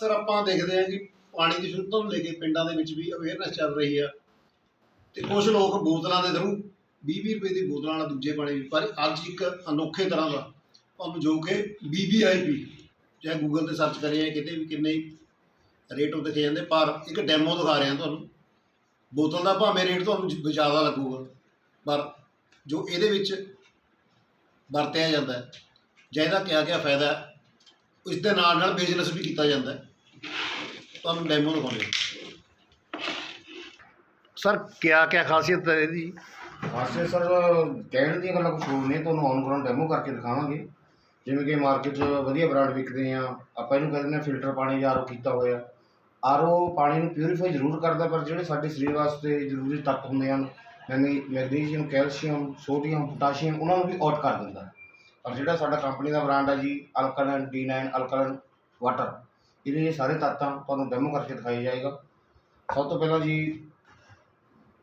Sir ਆਪਾਂ ਦੇਖਦੇ ਹਾਂ ਕਿ ਪਾਣੀ ਦੀ ਸ਼ੁੱਧਤਾ ਨੂੰ ਲੈ ਕੇ ਪਿੰਡਾਂ ਦੇ ਵਿੱਚ ਵੀ ਅਵੇਅਰਨੈਸ ਚੱਲ ਰਹੀ ਆ। ਤੇ ਕੁਝ ਲੋਕ ਬੋਤਲਾਂ ਦੇ ਥਰੂ 20-20 ਰੁਪਏ ਦੀ ਬੋਤਲਾਂ ਨਾਲ ਦੂਜੇ ਪਾਣੀ ਵੀ ਪਰ ਅੱਜ ਇੱਕ ਅਨੋਖੇ ਤਰ੍ਹਾਂ ਦਾ ਤੁਹਾਨੂੰ ਜੋ ਕਿ BBIP ਚਾਹੇ ਗੂਗਲ ਤੇ ਸਰਚ ਕਰਿਆ ਕਿਤੇ ਵੀ ਕਿੰਨੇ ਰੇਟ ਉਹ ਦਿਖੇ ਜਾਂਦੇ, ਪਰ ਇੱਕ ਡੈਮੋ ਦਿਖਾ ਰਿਹਾ ਤੁਹਾਨੂੰ। ਬੋਤਲ ਦਾ ਭਾਵੇਂ ਰੇਟ ਤੁਹਾਨੂੰ ਜ਼ਿਆਦਾ ਲੱਗੂਗਾ, ਪਰ ਜੋ ਇਹਦੇ ਵਿੱਚ ਵਰਤਿਆ ਜਾਂਦਾ ਹੈ, ਜਾਂ ਇਹਦਾ ਕਿਆ ਕਿਆ ਫਾਇਦਾ ਹੈ, ਇਸ ਦੇ ਨਾਲ ਨਾਲ ਬਿਜ਼ਨਸ ਵੀ ਕੀਤਾ ਜਾਂਦਾ ਹੈ। ਤੁਹਾਨੂੰ ਡੈਮੋ ਦਿਖਾਉਂਦੇ ਸਰ ਕਿਆ ਕਿਆ ਖਾਸੀਅਤ ਹੈ ਇਹਦੀ? ਹਾਸੇ ਸਰ ਕਹਿਣ ਦੀਆਂ ਗੱਲਾਂ ਕੁਝ ਹੋਰ ਨੇ ਤੁਹਾਨੂੰ ਔਨ ਗਰਾਊਂਡ ਡੈਮੋ ਕਰਕੇ ਦਿਖਾਵਾਂਗੇ। ਜਿਵੇਂ ਕਿ ਮਾਰਕੀਟ 'ਚ ਵਧੀਆ ਬ੍ਰਾਂਡ ਵਿਕਦੇ ਆ ਆਪਾਂ ਇਹਨੂੰ ਕਹਿੰਦੇ ਨੇ ਫਿਲਟਰ ਪਾਣੀ ਜਾਂ ਆਰਓ ਕੀਤਾ ਹੋਇਆ। ਆਰਓ ਪਾਣੀ ਨੂੰ ਪਿਊਰੀਫਾਈ ਜ਼ਰੂਰ ਕਰਦਾ ਪਰ ਜਿਹੜੇ ਸਾਡੇ ਸਰੀਰ ਵਾਸਤੇ ਜ਼ਰੂਰੀ ਤੱਤ ਹੁੰਦੇ ਹਨ ਮੈਨੀ ਮੈਗਨੀਸ਼ੀਅਮ ਕੈਲਸ਼ੀਅਮ ਸੋਡੀਅਮ ਪੋਟਾਸ਼ੀਅਮ ਉਹਨਾਂ ਨੂੰ ਵੀ ਆਊਟ ਕਰ ਦਿੰਦਾ। ਪਰ ਜਿਹੜਾ ਸਾਡਾ ਕੰਪਨੀ ਦਾ ਬ੍ਰਾਂਡ ਹੈ ਜੀ ਅਲਕਲਨ D9 ਅਲਕਲਨ ਵਾਟਰ ਇਹਦੇ ਇਹ ਸਾਰੇ ਤੱਤਾਂ ਤੁਹਾਨੂੰ ਡੈਮੋ ਕਰਕੇ ਦਿਖਾਇਆ ਜਾਏਗਾ। ਸਭ ਤੋਂ ਪਹਿਲਾਂ ਜੀ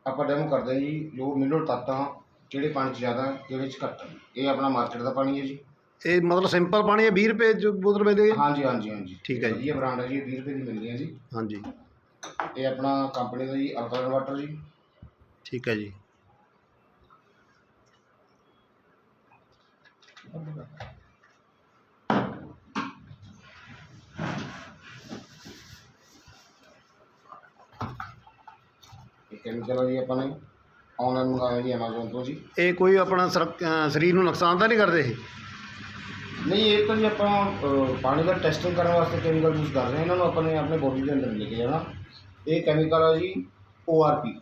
ਆਪਾਂ ਡੈਮੋ ਕਰਦੇ ਹਾਂ ਜੀ ਜੋ ਮਿਨਰਲ ਤੱਤਾਂ ਕਿਹੜੇ ਪਾਣੀ 'ਚ ਜ਼ਿਆਦਾ ਕਿਹੜੇ 'ਚ ਘੱਟ ਇਹ ਆਪਣਾ ਮਾਰਕੀਟ ਦਾ ਪਾਣੀ ਹੈ ਜੀ। ਇਹ ਮਤਲਬ ਸਿੰਪਲ ਪਾਣੀ ਹੈ 20 ਰੁਪਏ ਜੋ ਬੋਤਲ ਮਿਲਦੀ ਹੈ ਹਾਂਜੀ ਹਾਂਜੀ ਹਾਂਜੀ। ਠੀਕ ਹੈ ਜੀ। ਇਹ ਬ੍ਰਾਂਡ ਹੈ ਜੀ ਇਹ 20 ਰੁਪਏ ਦੀ ਮਿਲਦੀ ਹੈ ਜੀ। ਹਾਂਜੀ। ਇਹ ਆਪਣਾ ਕੰਪਨੀ ਦਾ ਜੀ ਅਲਕਲਨ ਵਾਟਰ ਜੀ। ਠੀਕ ਹੈ ਜੀ। ਹੈ ਜੀ ਆਪਾਂ ਨੇ ਆਨਲਾਈਨ ਮੰਗਾਇਆ ਜੀ Amazon ਤੋਂ ਜੀ। ਇਹ ਕੋਈ ਆਪਣਾ ਸਰ- ਅਹ ਸਰੀਰ ਨੂੰ ਨੁਕਸਾਨ ਤਾਂ ਨਹੀਂ ਕਰਦੇ ਇਹ? ਨਹੀਂ ਇਹ ਤਾਂ ਜੀ ਆਪਾਂ ਅ, ਪਾਣੀ ਦਾ ਟੈਸਟਿੰਗ ਕਰਨ ਵਾਸਤੇ ਕੈਮੀਕਲ ਯੂਜ਼ ਕਰ ਰਹੇ ਹਾਂ। ਇਹਨਾਂ ਨੂੰ ਆਪਾਂ ਨੇ ਆਪਣੇ ਬੋਡੀ ਦੇ ਅੰਦਰ ਲੈ ਕੇ ਜਾਣਾ। ਇਹ ਕੈਮੀਕਲ ਹੈ ਜੀ ORP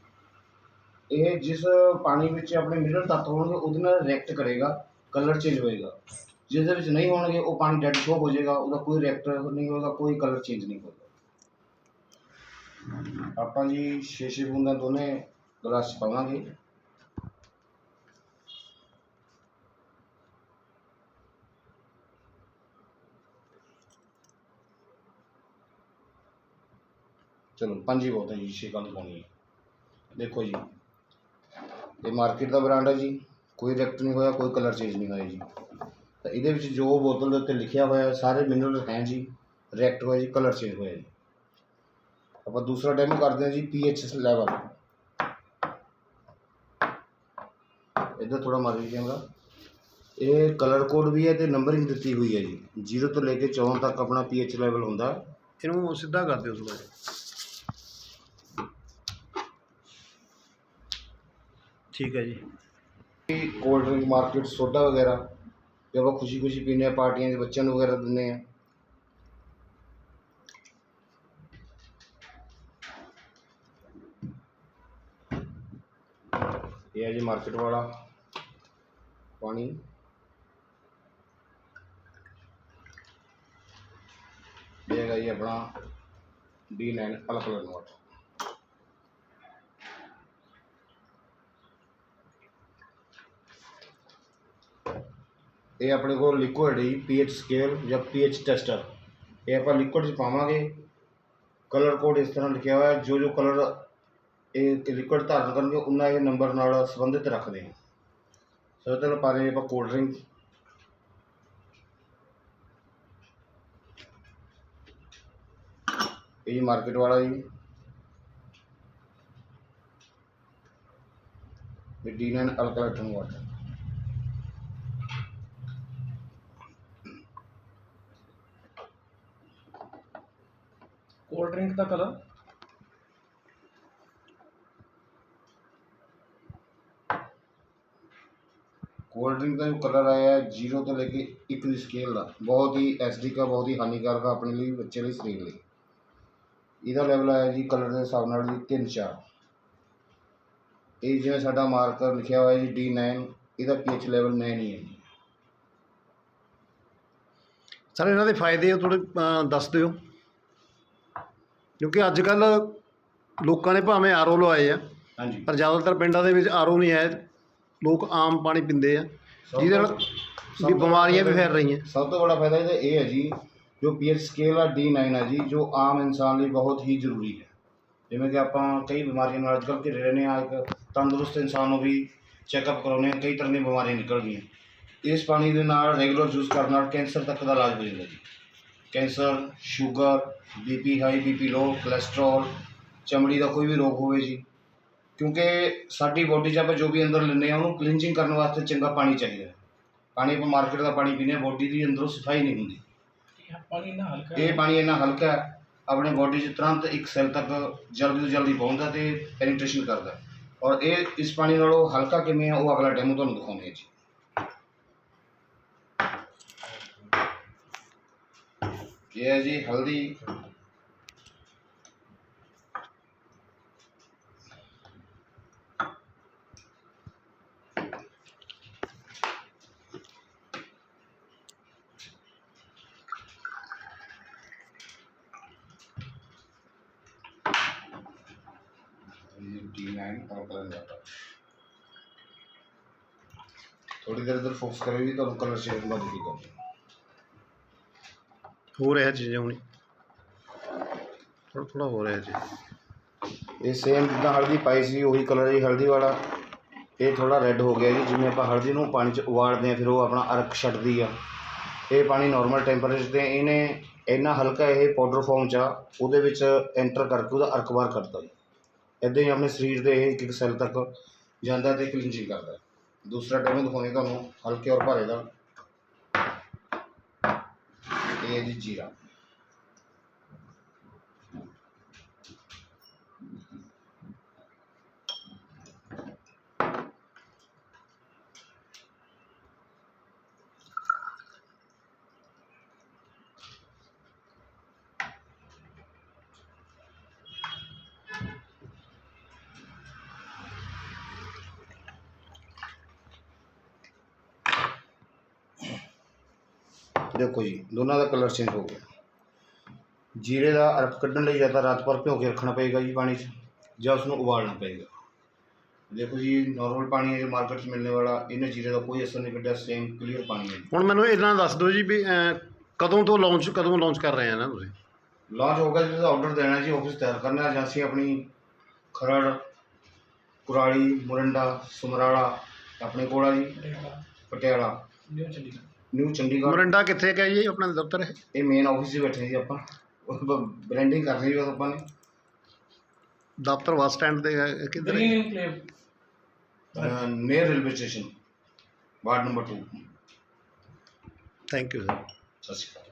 ਇਹ ਜਿਸ ਪਾਣੀ ਵਿੱਚ ਆਪਣੇ ਮਿਨਰਲ ਤੱਤ ਹੋਣਗੇ ਉਹਦੇ ਨਾਲ ਰਿਐਕਟ ਕਰੇਗਾ ਕਲਰ ਚੇਂਜ ਹੋਏਗਾ। ਜਿਸ ਦੇ ਵਿੱਚ ਨਹੀਂ ਹੋਣਗੇ ਉਹ ਪਾਣੀ ਡੈਡ ਸ਼ੋ ਹੋ ਜਾਏਗਾ ਉਹਦਾ ਕੋਈ ਰਿਐਕਟ ਨਹੀਂ ਹੋਏਗਾ ਕੋਈ ਕਲਰ ਚੇਂਜ ਨਹੀਂ ਹੋਏਗਾ। ਆਪਾਂ ਜੀ 6-6 ਬੂੰਦਾਂ ਦੋਨੇ ਗਲਾਸ 'ਚ ਪਾਵਾਂਗੇ। ਚਲੋ ਪੰਜ ਹੀ ਬਹੁਤ ਹੈ ਜੀ ਛੇ ਕੱਲ ਪਾਉਣੀ ਹੈ। ਦੇਖੋ ਜੀ ਇਹ ਮਾਰਕੀਟ ਦਾ ਬ੍ਰਾਂਡ ਹੈ ਜੀ ਕੋਈ ਰਿਐਕਟ ਨਹੀਂ ਹੋਇਆ ਕੋਈ ਕਲਰ ਚੇਂਜ ਨਹੀਂ ਹੋਇਆ ਜੀ। ਤਾਂ ਇਹਦੇ ਵਿੱਚ ਜੋ ਬੋਤਲ ਦੇ ਉੱਤੇ ਲਿਖਿਆ ਹੋਇਆ ਹੈ, ਸਾਰੇ ਮਿਨਰਲ ਹੈ ਜੀ ਰਿਐਕਟ ਹੋਇਆ ਜੀ ਕਲਰ ਚੇਂਜ ਹੋਇਆ ਜੀ। ਆਪਾਂ ਦੂਸਰਾ ਡੈਮੋ ਕਰਦੇ ਹਾਂ ਜੀ ਪੀਐਚ ਲੈਵਲ ਇੱਧਰ ਥੋੜਾ ਮਾਰ ਜੀ ਕੈਮਰਾ ਇਹ ਕਲਰ ਕੋਡ ਵੀ ਹੈ ਤੇ ਨੰਬਰਿੰਗ ਦਿੱਤੀ ਹੋਈ ਹੈ ਜੀ। 0 ਤੋਂ ਲੈ ਕੇ 14 ਤੱਕ ਆਪਣਾ ਪੀਐਚ ਲੈਵਲ ਹੁੰਦਾ। ਹੈ ਇਹਨੂੰ ਸਿੱਧਾ ਕਰ ਦਿਓ ਥੋੜਾ ਠੀਕ ਹੈ ਜੀ। ਕੋਲਡ ਡਰਿੰਕ ਮਾਰਕੀਟ ਸੋਡਾ ਵਗੈਰਾ। ਜੋ ਆਪਾਂ ਖੁਸ਼ੀ ਖੁਸ਼ੀ ਪੀਂਦੇ ਹਾਂ ਪਾਰਟੀਆਂ ਦੇ ਬੱਚਿਆਂ ਨੂੰ ਵਗੈਰਾ ਦਿੰਦੇ ਹਾਂ। ਇਹ ਹੈ ਜੀ ਮਾਰਕੀਟ ਵਾਲਾ। ਪਾਣੀ। ਇਹ ਹੈਗਾ ਜੀ ਆਪਣਾ D9 ਅਲਕਲਨ ਵਾਟਰ ਇਹ ਆਪਣੇ ਕੋਲ ਲਿਕੁਇਡ ਹੈ ਪੀਐਚ ਸਕੇਲ ਜਾਂ ਪੀਐਚ ਟੈਸਟਰ ਇਹ ਆਪਾਂ ਲਿਕੁਇਡ 'ਚ ਪਾਵਾਂਗੇ। ਕਲਰ ਕੋਡ ਇਸ ਤਰ੍ਹਾਂ ਲਿਖਿਆ ਹੋਇਆ ਹੈ, ਜੋ ਜੋ ਕਲਰ ਇਹ ਲਿਕੁਇਡ ਧਾਰਨ ਕਰਨਗੇ ਉਹਨਾਂ ਇਹ ਨੰਬਰ ਨਾਲ ਸੰਬੰਧਿਤ ਰੱਖਦੇ ਹਾਂ। ਸਭ ਤੋਂ ਪਾ ਰਹੇ ਆਪਾਂ ਕੋਲਡ ਡਰਿੰਕ ਇਹ ਮਾਰਕੀਟ ਵਾਲਾ ਜੀ। ਇਹ D9 alkaline water cold drink ਦਾ ਕਲਰ ਕੋਲਡ ਡਰਿੰਕ ਦਾ ਜੋ ਕਲਰ ਆਇਆ ਹੈ 0 ਤੋਂ ਲੈ ਕੇ ਇੱਕ ਦੀ ਸਕੇਲ ਦਾ। ਬਹੁਤ ਹੀ ਐਸਿਡਿਕ ਦਾ ਬਹੁਤ ਹੀ ਹਾਨੀਕਾਰਕ ਆ ਆਪਣੇ ਲਈ ਬੱਚੇ ਲਈ ਸਰੀਰ ਲਈ। ਇਹਦਾ ਲੈਵਲ ਆਇਆ ਜੀ ਕਲਰ ਦੇ ਹਿਸਾਬ ਨਾਲ ਜੀ 3 4 ਇਹ ਜਿਵੇਂ ਸਾਡਾ ਮਾਰਕਰ ਲਿਖਿਆ ਹੋਇਆ ਜੀ D9 ਇਹਦਾ ਪੀਐਚ ਲੈਵਲ 9 ਹੀ ਹੈ ਸਰ ਇਹਨਾਂ ਦੇ ਫਾਇਦੇ ਥੋੜੇ ਦੱਸ ਦਿਓ। ਕਿਉਂਕਿ ਅੱਜ ਕੱਲ ਲੋਕਾਂ ਨੇ ਭਾਵੇਂ ਆਰਓ ਲਵਾਏ ਆ ਹਾਂਜੀ। ਪਰ ਜ਼ਿਆਦਾਤਰ ਪਿੰਡਾਂ ਦੇ ਵਿੱਚ ਆਰਓ ਨਹੀਂ ਹੈ ਲੋਕ ਆਮ ਪਾਣੀ ਪੀਂਦੇ ਆ ਜਿਹਦੇ ਨਾਲ ਵੀ ਬਿਮਾਰੀਆਂ ਵੀ ਫੈਲ ਰਹੀਆਂ। ਸਭ ਤੋਂ ਬੜਾ ਫਾਇਦਾ ਇਹਦਾ ਇਹ ਹੈ ਜੀ ਜੋ ਪੀਐਚ ਸਕੇਲ ਆ D9 ਹੈ ਜੀ ਜੋ ਆਮ ਇਨਸਾਨ ਲਈ ਬਹੁਤ ਹੀ ਜ਼ਰੂਰੀ ਹੈ। ਜਿਵੇਂ ਕਿ ਆਪਾਂ ਕਈ ਬਿਮਾਰੀਆਂ ਨਾਲ ਅੱਜਕੱਲ੍ਹ ਘਿਰੇ ਰਹਿੰਦੇ ਹਾਂ ਇੱਕ ਤੰਦਰੁਸਤ ਇਨਸਾਨ ਨੂੰ ਵੀ ਚੈੱਕਅਪ ਕਰਾਉਂਦੇ ਹਾਂ ਕਈ ਤਰ੍ਹਾਂ ਦੀਆਂ ਬਿਮਾਰੀਆਂ ਨਿਕਲ ਗਈਆਂ। ਇਸ ਪਾਣੀ ਦੇ ਨਾਲ ਰੈਗੂਲਰ ਯੂਜ਼ ਕਰਨ ਨਾਲ ਕੈਂਸਰ ਤੱਕ ਦਾ ਇਲਾਜ ਹੋ ਜਾਂਦਾ ਜੀ। Cancer sugar BP high BP low cholesterol ਚਮੜੀ ਦਾ ਕੋਈ ਵੀ ਰੋਗ ਹੋਵੇ ਜੀ ਕਿਉਂਕਿ ਸਾਡੀ ਬੋਡੀ 'ਚ ਆਪਾਂ ਜੋ ਵੀ ਅੰਦਰ ਲੈਂਦੇ ਆ ਉਹਨੂੰ ਕਲੀਨਜਿੰਗ ਕਰਨ ਵਾਸਤੇ ਚੰਗਾ ਪਾਣੀ ਚਾਹੀਦਾ। ਪਾਣੀ ਆਪਾਂ ਮਾਰਕੀਟ ਦਾ ਪਾਣੀ ਹਾਂ ਬੋਡੀ ਦੀ ਅੰਦਰੋਂ ਸਫ਼ਾਈ ਨਹੀਂ ਹੁੰਦੀ ਇਹ ਪਾਣੀ ਨਾ ਹਲਕਾ ਇਹ ਪਾਣੀ ਇੰਨਾ ਹਲਕਾ ਹੈ ਆਪਣੇ ਬੋਡੀ 'ਚ ਤੁਰੰਤ ਇੱਕ ਸੈੱਲ ਤੱਕ ਜਲਦੀ ਤੋਂ ਜਲਦੀ ਪਹੁੰਚਦਾ ਤੇ ਪੈਨੀਟ੍ਰੇਸ਼ਨ ਕਰਦਾ। ਔਰ ਇਹ ਇਸ ਪਾਣੀ ਨਾਲੋਂ ਹਲਕਾ ਕਿਵੇਂ ਹੈ ਉਹ ਅਗਲਾ ਡੈਮੋ ਤੁਹਾਨੂੰ ਦਿਖਾਉਂਦੇ ਹਾਂ ਜੀ ਇਹ ਹੈ ਜੀ ਹਲਦੀ D9 और कलर जाता थोड़ी देर इधर फोकस करेगी तो कलर चेंज होगा दिखेगा ਹੋ ਰਿਹਾ ਚੀਜ਼ਾਂ ਹੁਣੀ ਥੋੜਾ ਥੋੜਾ ਹੋ ਰਿਹਾ ਜੀ ਇਹ ਸੇਮ ਜਿੱਦਾਂ ਹਲਦੀ ਪਾਈ ਸੀ ਉਹੀ ਕਲਰ ਹੀ ਹਲਦੀ ਵਾਲਾ ਇਹ ਥੋੜਾ ਰੈੱਡ ਹੋ ਗਿਆ ਜੀ ਜਿਵੇਂ ਆਪਾਂ ਹਲਦੀ ਨੂੰ ਪਾਣੀ 'ਚ ਉਬਾਲਦੇ ਆ ਫਿਰ ਉਹ ਆਪਣਾ ਅਰਕ ਛੱਡਦੀ ਆ ਇਹ ਪਾਣੀ ਨਾਰਮਲ ਟੈਂਪਰੇਚਰ ਤੇ ਇਹਨੇ ਇੰਨਾ ਹਲਕਾ ਇਹ ਪਾਊਡਰ ਫਾਰਮ 'ਚ ਆ ਉਹਦੇ ਵਿੱਚ ਐਂਟਰ ਕਰਕੇ ਉਹਦਾ ਅਰਕ ਬਾਹਰ ਕੱਢਦਾ ਜੀ ਇੱਦਾਂ ਹੀ ਆਪਣੇ ਸਰੀਰ ਦੇ ਇੱਕ ਇੱਕ ਸੈੱਲ ਤੱਕ ਜਾਂਦਾ ਅਤੇ ਕਲੀਨਜਿੰਗ ਕਰਦਾ ਹੈ। ਦੂਸਰਾ ਡੈਮੋ ਦਿਖਾਉਂਦੇ ਤੁਹਾਨੂੰ, ਹਲਕੇ ਔਰ ਭਾਰੇ ਦਾ ਇਹ ਹੈ ਜੀ ਜੀਰਾ ਦੇਖੋ ਜੀ ਦੋਨਾਂ ਦਾ ਕਲਰ ਚੇਂਜ ਹੋ ਗਿਆ। ਜੀਰੇ ਦਾ ਅਰਕ ਕੱਢਣ ਲਈ ਜਾਂ ਤਾਂ ਰਾਤ ਭਰ ਭਿਓ ਕੇ ਰੱਖਣਾ ਪਏਗਾ ਜੀ ਪਾਣੀ 'ਚ ਜਾਂ ਉਸ ਨੂੰ ਉਬਾਲਣਾ ਪਏਗਾ। ਦੇਖੋ ਜੀ ਨਾਰਮਲ ਪਾਣੀ ਹੈ ਜੋ ਮਾਰਕੀਟ 'ਚ ਮਿਲਣੇ ਵਾਲਾ ਇਹਨੇ ਜੀਰੇ ਦਾ ਕੋਈ ਅਸਰ ਨਹੀਂ ਕੱਢਿਆ ਸੇਮ ਕਲੀਅਰ ਪਾਣੀ ਹੈ ਹੁਣ ਮੈਨੂੰ ਇਹਨਾਂ ਦੱਸ ਦਿਓ ਜੀ ਵੀ ਕਦੋਂ ਤੋਂ ਲਾਂਚ ਕਦੋਂ ਲਾਂਚ ਕਰ ਰਹੇ ਆ ਨਾ ਤੁਸੀਂ? ਲਾਂਚ ਹੋਗਾ ਜੀ ਤੁਸੀਂ ਆਰਡਰ ਦੇਣਾ ਜੀ ਆਫਿਸ ਤਿਆਰ ਕਰਨਾ ਏਜੰਸੀ ਆਪਣੀ ਖਰੜ ਕੁਰਾਲੀ ਮੁਰੰਡਾ ਸਮਰਾਲਾ ਆਪਣੇ ਕੋਲ ਆ ਜੀ ਪਟਿਆਲਾ। ਪਟਿਆਲਾ। ਨਿਊ ਚੰਡੀਗੜ੍ਹ। ਨਿਊ ਚੰਡੀਗੜ੍ਹ ਮੋਰਿੰਡਾ ਕਿੱਥੇ ਹੈ ਜੀ? ਆਪਣਾ ਦਫ਼ਤਰ ਹੈ। ਇਹ ਮੇਨ ਆਫਿਸ 'ਚ ਬੈਠੇ ਜੀ ਆਪਾਂ। ਬ੍ਰਾਂਡਿੰਗ ਕਰਨੀ ਜੀ ਬਸ ਆਪਾਂ ਨੇ। ਦਫ਼ਤਰ ਬੱਸ ਸਟੈਂਡ ਤੇ ਹੈ, ਕਿੱਧਰ ਹੈ? Green near railway station ward number 2 thank you sir ਸਤਿ ਸ਼੍ਰੀ ਅਕਾਲ।